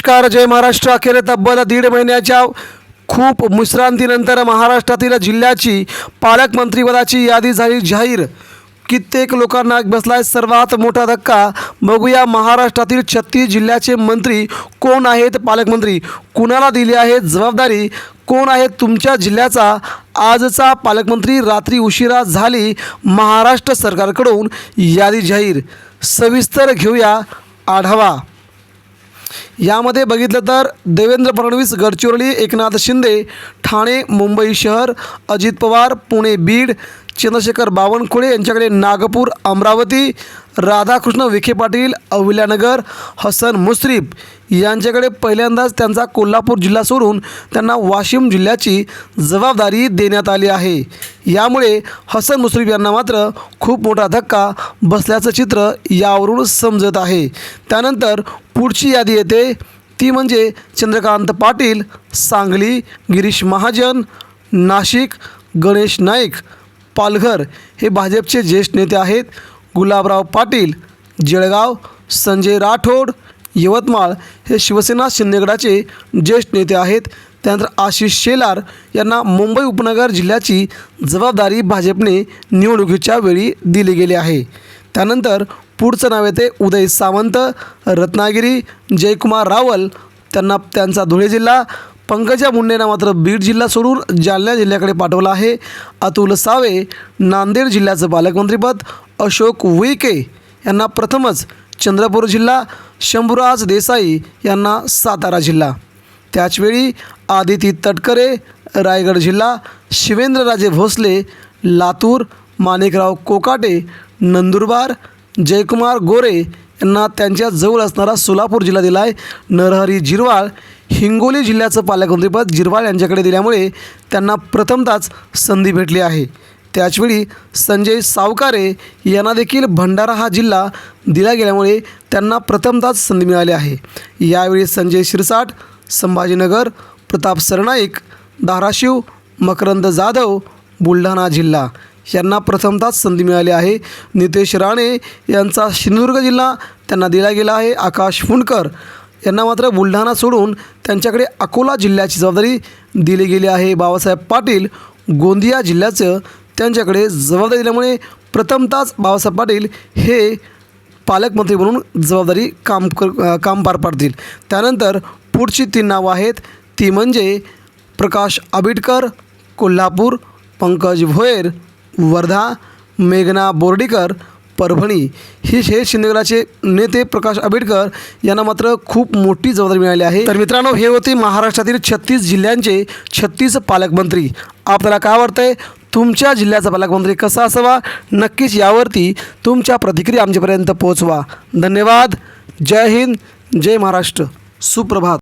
नमस्कार जय महाराष्ट्र. अखेर तब्बल दीड महिन्याच्या खूप विश्रांतीनंतर महाराष्ट्रातील जिल्ह्याची पालकमंत्रीपदाची यादी झाली. जाहीर. कित्येक लोकांना बसलाय. सर्वात मोठा धक्का बघूया महाराष्ट्रातील छत्तीस जिल्ह्याचे मंत्री कोण आहेत? पालकमंत्री कुणाला दिली आहे जबाबदारी? कोण आहे तुमच्या जिल्ह्याचा आजचा पालकमंत्री? रात्री उशिरा झाली महाराष्ट्र सरकारकडून यादी जाहीर. सविस्तर घेऊया आढावा. यामध्ये बघितलं तर देवेंद्र फडणवीस गडचिरोली एकनाथ शिंदे ठाणे मुंबई शहर अजित पवार पुणे बीड चंद्रशेखर बावनकुळे यांच्याकडे नागपूर अमरावती राधाकृष्ण विखे पाटील अहिल्यानगर हसन मुश्रीफ यांच्याकडे पहिल्यांदाच त्यांचा कोल्हापूर जिल्हा सोडून त्यांना वाशिम जिल्ह्याची जबाबदारी देण्यात आली आहे. यामुळे हसन मुश्रीफ यांना मात्र खूप मोठा धक्का बसल्याचं चित्र यावरून समजत आहे. त्यानंतर पुढची यादी येते. ती म्हणजे चंद्रकांत पाटील सांगली गिरीश महाजन नाशिक गणेश नाईक पालघर हे भाजपचे ज्येष्ठ नेते आहेत. गुलाबराव पाटील जळगाव संजय राठोड यवतमाळ हे शिवसेना शिंदेगडाचे ज्येष्ठ नेते आहेत. त्यानंतर आशिष शेलार यांना मुंबई उपनगर जिल्ह्याची जबाबदारी भाजपने निवडणुकीच्या वेळी दिली गेली आहे. त्यानंतर पुढचं नाव येते उदय सावंत. रत्नागिरी जयकुमार रावल त्यांना त्यांचा धुळे जिल्हा. पंकजा मुंडेंना मात्र बीड जिल्हा सोडून जालना जिल्ह्याकडे पाठवलं आहे. अतुल सावे नांदेड जिल्ह्याचं पालकमंत्रीपद. अशोक उईके यांना प्रथमच चंद्रपूर जिल्हा. शंभूराज देसाई यांना सातारा जिल्हा. त्याचवेळी आदिती तटकरे रायगड जिल्हा. शिवेंद्रराजे भोसले लातूर. माणिकराव कोकाटे नंदुरबार. जयकुमार गोरे यांना त्यांच्या जवळ असणारा सोलापूर जिल्हा दिला आहे. नरहरी जिरवाळ हिंगोली जिल्ह्याचं पालकमंत्रीपद जिरवाळ यांच्याकडे दिल्यामुळे त्यांना प्रथमताच संधी भेटली आहे. त्याचवेळी संजय सावकारे यांना देखील भंडारा हा जिल्हा दिला गेल्यामुळे त्यांना प्रथमताच संधी मिळाली आहे. यावेळी संजय शिरसाट संभाजीनगर प्रताप सरनाईक धाराशिव मकरंद जाधव बुलढाणा जिल्हा यांना प्रथमताच संधी मिळाली आहे. नितेश राणे यांचा सिंधुदुर्ग जिल्हा त्यांना दिला गेला आहे. आकाश फुंडकर यांना मात्र बुलढाणा सोडून त्यांच्याकडे अकोला जिल्ह्याची जबाबदारी दिली गेली आहे. बाबासाहेब पाटील गोंदिया जिल्ह्याचं त्यांच्याकडे जबाबदारी दिल्यामुळे प्रथमताच बाबासाहेब पाटील हे पालकमंत्री म्हणून जबाबदारी काम कर काम पार पाडतील. त्यानंतर पुढची तीन नावं आहेत. ती म्हणजे प्रकाश आबिटकर कोल्हापूर पंकज भोयर वर्धा मेघना बोर्डीकर परभणी ही हे शिंदेगडाचे नेते प्रकाश आंबेडकर यांना मात्र खूप मोठी जबाबदारी मिळाली आहे. तर मित्रांनो हे होते महाराष्ट्रातील छत्तीस जिल्ह्यांचे छत्तीस पालकमंत्री. आपल्याला काय वाटतंय? तुमच्या जिल्ह्याचा पालकमंत्री कसा असावा? नक्कीच यावरती तुमच्या प्रतिक्रिया आमच्यापर्यंत पोहोचवा. धन्यवाद. जय हिंद. जय महाराष्ट्र. सुप्रभात.